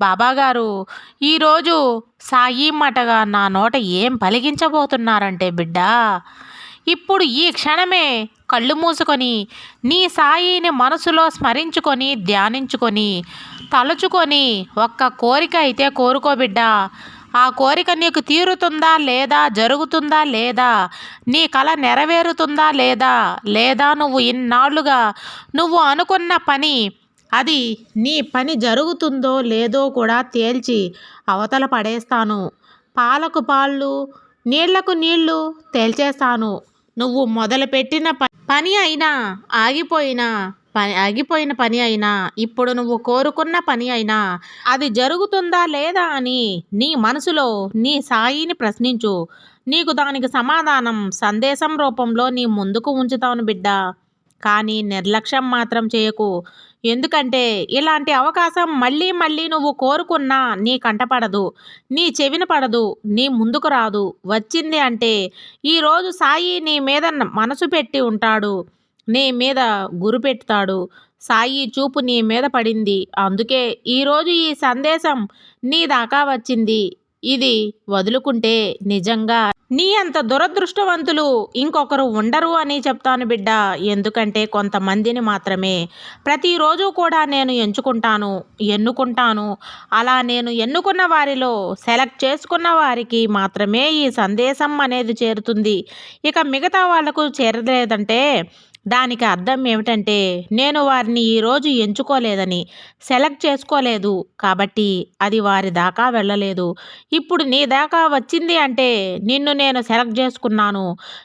బాబాగారు ఈరోజు సాయి మటగా నా నోట ఏం పలిగించబోతున్నారంటే బిడ్డ ఇప్పుడు ఈ క్షణమే కళ్ళు మూసుకొని నీ సాయిని మనసులో స్మరించుకొని ధ్యానించుకొని తలుచుకొని ఒక్క కోరిక అయితే కోరుకో బిడ్డ. ఆ కోరిక నీకు తీరుతుందా లేదా జరుగుతుందా లేదా నీ కళ నెరవేరుతుందా లేదా లేదా నువ్వు ఇన్నాళ్ళుగా నువ్వు అనుకున్న పని అది నీ పని జరుగుతుందో లేదో కూడా తేల్చి అవతల పడేస్తాను. పాలకు పాళ్ళు నీళ్ళకు నీళ్ళు తేల్చేస్తాను. నువ్వు మొదలుపెట్టిన పని అయినా ఆగిపోయినా పని ఆగిపోయిన పని అయినా ఇప్పుడు నువ్వు కోరుకున్న పని అయినా అది జరుగుతుందా లేదా అని నీ మనసులో నీ సాయిని ప్రశ్నించు. నీకు దానికి సమాధానం సందేశం రూపంలో నీ ముందుకు ఉంచుతాను బిడ్డ. కానీ నిర్లక్ష్యం మాత్రం చేయకు. ఎందుకంటే ఇలాంటి అవకాశం మళ్ళీ మళ్ళీ నువ్వు కోరుకున్నా నీ కంటపడదు నీ చెవిన పడదు నీ ముందుకు రాదు. వచ్చింది అంటే ఈరోజు సాయి నీ మీద మనసు పెట్టి ఉంటాడు నీ మీద గురు పెడతాడు. సాయి చూపు నీ మీద పడింది. అందుకే ఈరోజు ఈ సందేశం నీ దాకా వచ్చింది. ఇది వదులుకుంటే నిజంగా నీ అంత దురదృష్టవంతులు ఇంకొకరు ఉండరు అని చెప్తాను బిడ్డ. ఎందుకంటే కొంతమందిని మాత్రమే. ప్రతిరోజు కూడా నేను ఎంచుకుంటాను ఎన్నుకుంటాను. అలా నేను ఎన్నుకున్న వారిలో సెలెక్ట్ చేసుకున్న వారికి మాత్రమే ఈ సందేశం అనేది చేరుతుంది. ఇక మిగతా వాళ్ళకు చేరలేదంటే దానికి అర్థం ఏమిటంటే నేను వారిని ఈరోజు ఎంచుకోలేదని సెలెక్ట్ చేసుకోలేదు కాబట్టి అది వారి దాకా వెళ్ళలేదు. ఇప్పుడు నీ దాకా వచ్చింది అంటే నిన్ను నేను సెలెక్ట్ చేసుకున్నాను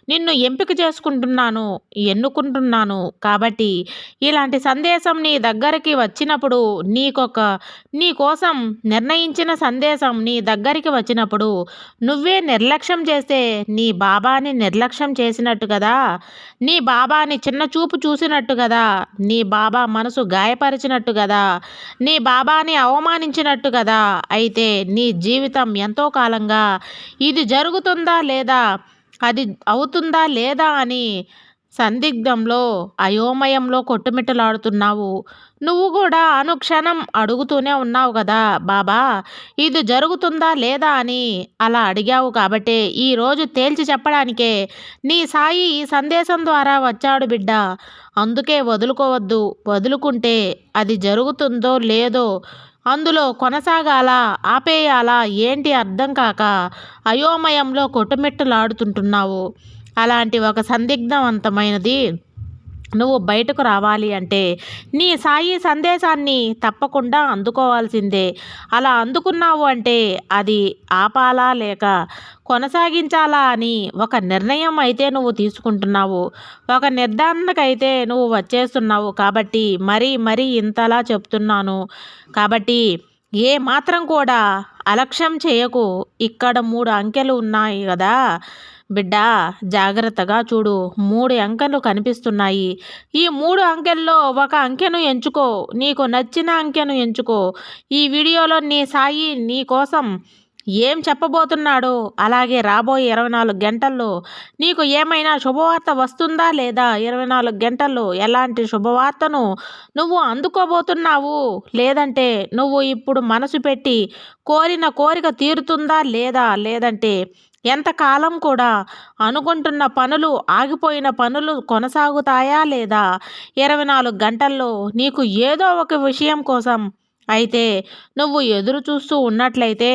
నిన్ను ఎంపిక చేసుకుంటున్నాను ఎన్నుకుంటున్నాను కాబట్టి ఇలాంటి సందేశం నీ దగ్గరికి వచ్చినప్పుడు నీకొక నీ కోసం నిర్ణయించిన సందేశం నీ దగ్గరికి వచ్చినప్పుడు నువ్వే నిర్లక్ష్యం చేస్తే నీ బాబాని నిర్లక్ష్యం చేసినట్టు కదా. నీ బాబాని చిన్న చూపు చూసినట్టు కదా. నీ బాబా మనసు గాయపరిచినట్టు కదా. నీ బాబాని అవమానించినట్టు కదా. అయితే నీ జీవితం ఎంతో కాలంగా ఇది జరుగుతుందా లేదా? అది అవుతుందా లేదా అని సందిగ్ధంలో అయోమయంలో కొట్టుమిట్టలాడుతున్నావు. నువ్వు కూడా అనుక్షణం అడుగుతూనే ఉన్నావు కదా బాబా. ఇది జరుగుతుందా లేదా అని అలా అడిగావు కాబట్టే ఈరోజు తేల్చి చెప్పడానికే నీ సాయి ఈ సందేశం ద్వారా వచ్చాడు బిడ్డ. అందుకే వదులుకోవద్దు. వదులుకుంటే అది జరుగుతుందో లేదో అందులో కొనసాగాల ఆపేయాలా ఏంటి అర్థం కాక అయోమయంలో కొట్టుమిట్టలాడుతుంటున్నావు. అలాంటి ఒక సందిగ్ధవంతమైనది. నువ్వు బయటకు రావాలి అంటే నీ సాయి సందేశాన్ని తప్పకుండా అందుకోవాల్సిందే. అలా అందుకున్నావు అంటే అది ఆపాలా లేక కొనసాగించాలా అని ఒక నిర్ణయం అయితే నువ్వు తీసుకుంటున్నావు. ఒక నిర్ధారణకైతే నువ్వు వచ్చేస్తున్నావు కాబట్టి మరీ మరీ ఇంతలా చెప్తున్నాను. కాబట్టి ఏ మాత్రం కూడా అలక్ష్యం చేయకు. ఇక్కడ మూడు అంకెలు ఉన్నాయి కదా. బిడ్డా జాగ్రత్తగా చూడు. మూడు అంకెలు కనిపిస్తున్నాయి. ఈ మూడు అంకెల్లో ఒక అంకెను ఎంచుకో. నీకు నచ్చిన అంకెను ఎంచుకో. ఈ వీడియోలో నీ సాయి నీ కోసం ఏం చెప్పబోతున్నాడో అలాగే రాబోయే ఇరవై నాలుగు గంటల్లో నీకు ఏమైనా శుభవార్త వస్తుందా లేదా? ఇరవై నాలుగు గంటల్లో ఎలాంటి శుభవార్తను నువ్వు అందుకోబోతున్నావు? లేదంటే నువ్వు ఇప్పుడు మనసు పెట్టి కోరిన కోరిక తీరుతుందా లేదా? లేదంటే ఎంతకాలం కూడా అనుకుంటున్న పనులు ఆగిపోయిన పనులు కొనసాగుతాయా లేదా? ఇరవై నాలుగు గంటల్లో నీకు ఏదో ఒక విషయం కోసం అయితే నువ్వు ఎదురు చూస్తూ ఉన్నట్లయితే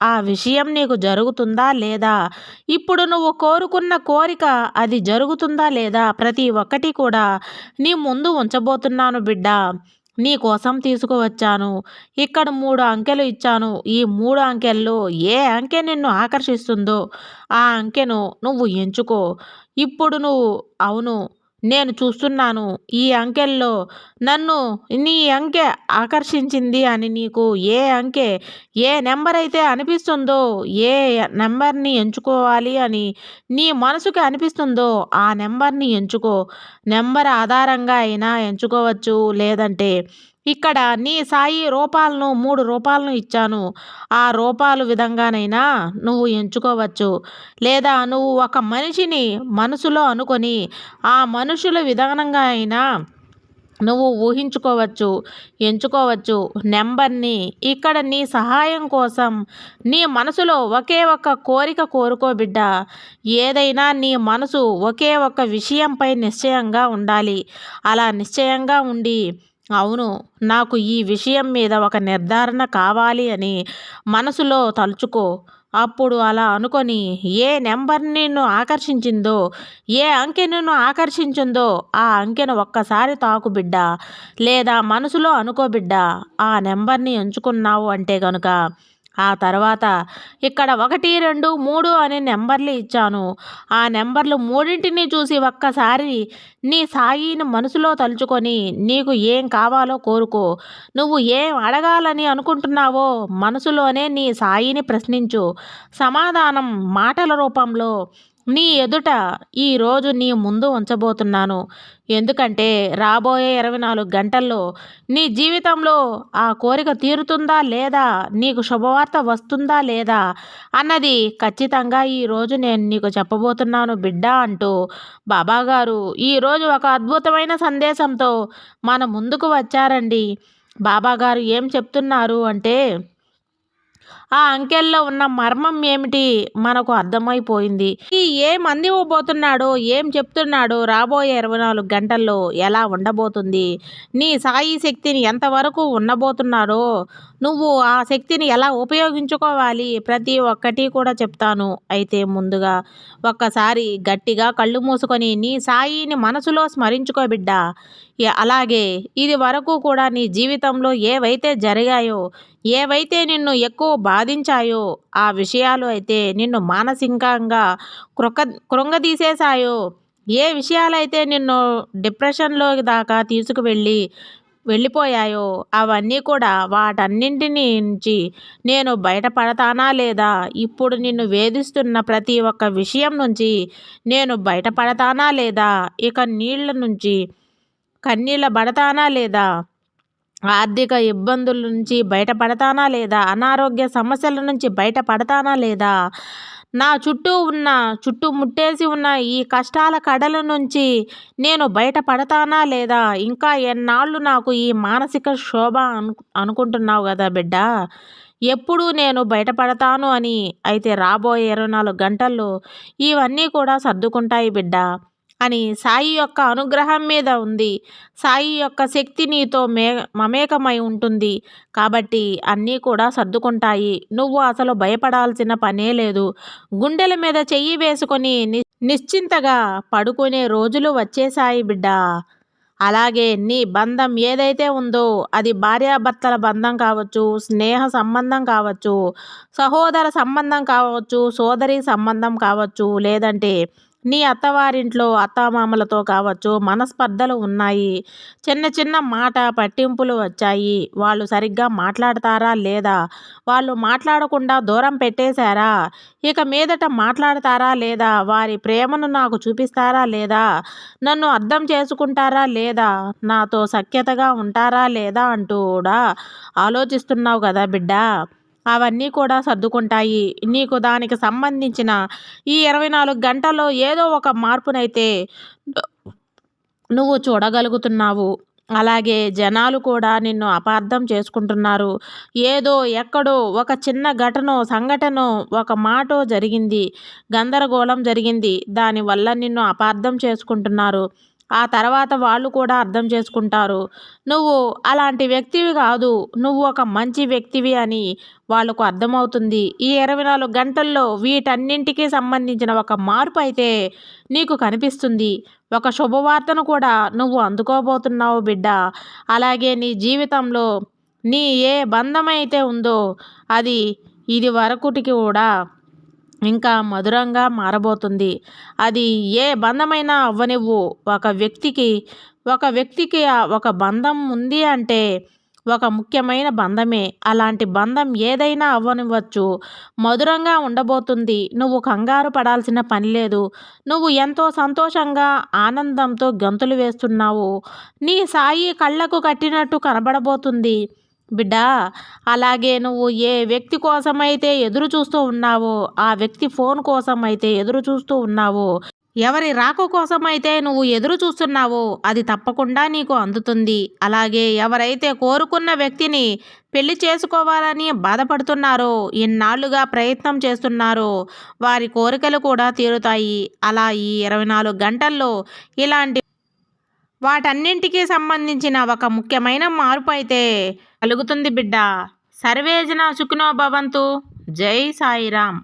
ఆ విషయం నీకు జరుగుతుందా లేదా? ఇప్పుడు నువ్వు కోరుకున్న కోరిక అది జరుగుతుందా లేదా? ప్రతి ఒక్కటి కూడా నీ ముందు ఉంచబోతున్నాను బిడ్డ. నీ కోసం తీసుకువచ్చాను. ఇక్కడ మూడు అంకెలు ఇచ్చాను. ఈ మూడు అంకెల్లో ఏ అంకె నిన్ను ఆకర్షిస్తుందో ఆ అంకెను నువ్వు ఎంచుకో. ఇప్పుడు నువ్వు అవును నేను చూస్తున్నాను ఈ అంకెల్లో నన్ను నీ అంకె ఆకర్షించింది అని నీకు ఏ అంకె ఏ నెంబర్ అయితే అనిపిస్తుందో ఏ నెంబర్ని ఎంచుకోవాలి అని నీ మనసుకి అనిపిస్తుందో ఆ నెంబర్ని ఎంచుకో. నెంబర్ ఆధారంగా అయినా ఎంచుకోవచ్చు లేదంటే ఇక్కడ నీ సాయి రూపాలను మూడు రూపాలను ఇచ్చాను. ఆ రూపాలు విధంగానైనా నువ్వు ఎంచుకోవచ్చు. లేదా నువ్వు ఒక మనిషిని మనసులో అనుకొని ఆ మనుషుల విధానంగా అయినా నువ్వు ఊహించుకోవచ్చు ఎంచుకోవచ్చు. నెంబర్ని ఇక్కడ నీ సహాయం కోసం నీ మనసులో ఒకే ఒక్క కోరిక కోరుకో బిడ్డ. ఏదైనా నీ మనసు ఒకే ఒక్క విషయంపై నిశ్చయంగా ఉండాలి. అలా నిశ్చయంగా ఉండి అవును. నాకు ఈ విషయం మీద ఒక నిర్ధారణ కావాలి అని మనసులో తలుచుకో. అప్పుడు అలా అనుకొని ఏ నెంబర్ నిన్ను ఆకర్షించిందో ఏ అంకె నిన్ను ఆకర్షించిందో ఆ అంకెను ఒక్కసారి తాకు బిడ్డ. లేదా మనసులో అనుకో బిడ్డ ఆ నెంబర్ని ఎంచుకున్నావు అంటే కనుక ఆ తర్వాత ఇక్కడ ఒకటి రెండు మూడు అనే నెంబర్లు ఇచ్చాను. ఆ నెంబర్లు మూడింటిని చూసి ఒక్కసారి నీ సాయిని మనసులో తలుచుకొని నీకు ఏం కావాలో కోరుకో. నువ్వు ఏం అడగాలని అనుకుంటున్నావో మనసులోనే నీ సాయిని ప్రశ్నించు. సమాధానం మాటల రూపంలో నీ ఎదుట ఈరోజు నీ ముందు ఉంచబోతున్నాను. ఎందుకంటే రాబోయే ఇరవై నాలుగు గంటల్లో నీ జీవితంలో ఆ కోరిక తీరుతుందా లేదా? నీకు శుభవార్త వస్తుందా లేదా? అన్నది ఖచ్చితంగా ఈరోజు నేను నీకు చెప్పబోతున్నాను బిడ్డ అంటూ బాబాగారు ఈరోజు ఒక అద్భుతమైన సందేశంతో మన ముందుకు వచ్చారండి. బాబాగారు ఏం చెప్తున్నారు అంటే ఆ అంకెల్లో ఉన్న మర్మం ఏమిటి? మనకు అర్థమైపోయింది. ఈ ఏం అందివ్వబోతున్నాడో ఏం చెప్తున్నాడో రాబోయే ఇరవై నాలుగు గంటల్లో ఎలా ఉండబోతుంది? నీ సాయి శక్తిని ఎంతవరకు ఉండబోతున్నాడో నువ్వు ఆ శక్తిని ఎలా ఉపయోగించుకోవాలి? ప్రతి ఒక్కటి కూడా చెప్తాను. అయితే ముందుగా ఒక్కసారి గట్టిగా కళ్ళు మూసుకొని నీ సాయిని మనసులో స్మరించుకో బిడ్డ. అలాగే ఇది వరకు కూడా నీ జీవితంలో ఏవైతే జరిగాయో ఏవైతే నిన్ను ఎక్కువ బాధించాయో ఆ విషయాలు అయితే నిన్ను మానసికంగా కృక కృంగదీసేశాయో ఏ విషయాలైతే నిన్ను డిప్రెషన్లో దాకా తీసుకువెళ్ళి వెళ్ళిపోయాయో అవన్నీ కూడా వాటన్నింటి నుంచి నేను బయటపడతానా లేదా? ఇప్పుడు నిన్ను వేధిస్తున్న ప్రతి ఒక్క విషయం నుంచి నేను బయటపడతానా లేదా? ఇక నీళ్ళ నుంచి కన్నీళ్ళ పడతానా లేదా? ఆర్థిక ఇబ్బందుల నుంచి బయటపడతానా లేదా? అనారోగ్య సమస్యల నుంచి బయటపడతానా లేదా? నా చుట్టూ ఉన్న చుట్టూ ముట్టేసి ఉన్న ఈ కష్టాల కడల నుంచి నేను బయటపడతానా లేదా? ఇంకా ఎన్నాళ్ళు నాకు ఈ మానసిక శోభ అను అనుకుంటున్నావు కదా బిడ్డ? ఎప్పుడు నేను బయటపడతాను అని అయితే రాబోయే ఇరవై నాలుగు గంటల్లో ఇవన్నీ కూడా సర్దుకుంటాయి బిడ్డ. అని సాయి యొక్క అనుగ్రహం మీద ఉంది. సాయి యొక్క శక్తి నీతో మే మమేకమై ఉంటుంది. కాబట్టి అన్నీ కూడా సర్దుకుంటాయి. నువ్వు అసలు భయపడాల్సిన పనే లేదు. గుండెల మీద చెయ్యి వేసుకొని నిశ్చింతగా పడుకునే రోజులు వచ్చేసాయి బిడ్డ. అలాగే నీ బంధం ఏదైతే ఉందో అది భార్యాభర్తల బంధం కావచ్చు స్నేహ సంబంధం కావచ్చు సహోదర సంబంధం కావచ్చు సోదరి సంబంధం కావచ్చు లేదంటే నీ అత్తవారింట్లో అత్తామామలతో కావచ్చు మనస్పర్ధలు ఉన్నాయి. చిన్న చిన్న మాట పట్టింపులు వచ్చాయి. వాళ్ళు సరిగ్గా మాట్లాడతారా లేదా? వాళ్ళు మాట్లాడకుండా దూరం పెట్టేశారా? ఇక మీదట మాట్లాడతారా లేదా? వారి ప్రేమను నాకు చూపిస్తారా లేదా? నన్ను అర్థం చేసుకుంటారా లేదా? నాతో సఖ్యతగా ఉంటారా లేదా అంటూ కూడా ఆలోచిస్తున్నావు కదా బిడ్డ. అవన్నీ కూడా సర్దుకుంటాయి. నీకు దానికి సంబంధించిన ఈ ఇరవై నాలుగు గంటల్లో ఏదో ఒక మార్పునైతే నువ్వు చూడగలుగుతున్నావు. అలాగే జనాలు కూడా నిన్ను అపార్థం చేసుకుంటున్నారు. ఏదో ఎక్కడో ఒక చిన్న ఘటన సంఘటన ఒక మాట జరిగింది. గందరగోళం జరిగింది. దానివల్ల నిన్ను అపార్థం చేసుకుంటున్నారు. ఆ తర్వాత వాళ్ళు కూడా అర్థం చేసుకుంటారు. నువ్వు అలాంటి వ్యక్తివి కాదు నువ్వు ఒక మంచి వ్యక్తివి అని వాళ్ళకు అర్థమవుతుంది. ఈ ఇరవై నాలుగు గంటల్లో వీటన్నింటికి సంబంధించిన ఒక మార్పు అయితే నీకు కనిపిస్తుంది. ఒక శుభవార్తను కూడా నువ్వు అందుకోబోతున్నావు బిడ్డ. అలాగే నీ జీవితంలో నీ ఏ బంధమైతే ఉందో అది ఇది వరకుటికి కూడా ఇంకా మధురంగా మారబోతుంది. అది ఏ బంధమైనా అవ్వనివ్వు. ఒక వ్యక్తికి ఒక వ్యక్తికి ఒక బంధం ఉంది అంటే ఒక ముఖ్యమైన బంధమే. అలాంటి బంధం ఏదైనా అవ్వనివ్వచ్చు. మధురంగా ఉండబోతుంది. నువ్వు కంగారు పడాల్సిన పని లేదు. నువ్వు ఎంతో సంతోషంగా ఆనందంతో గంతులు వేస్తున్నావు. నీ సాయి కళ్ళకు కట్టినట్టు కనబడబోతుంది. బిడ్డా అలాగే నువ్వు ఏ వ్యక్తి కోసమైతే ఎదురు చూస్తూ ఉన్నావో ఆ వ్యక్తి ఫోన్ కోసం అయితే ఎదురు చూస్తూ ఉన్నావో ఎవరి రాక కోసమైతే నువ్వు ఎదురు చూస్తున్నావో అది తప్పకుండా నీకు అందుతుంది. అలాగే ఎవరైతే కోరుకున్న వ్యక్తిని పెళ్ళి చేసుకోవాలని బాధపడుతున్నారో ఇన్నాళ్ళుగా ప్రయత్నం చేస్తున్నారో వారి కోరికలు కూడా తీరుతాయి. అలా ఈ ఇరవై నాలుగు గంటల్లో ఇలాంటి వాటన్నింటికి సంబంధించిన ఒక ముఖ్యమైన మార్పు అయితే కలుగుతుంది బిడ్డ. సర్వేజన సుఖినో భవంతు. జై సాయిరామ్.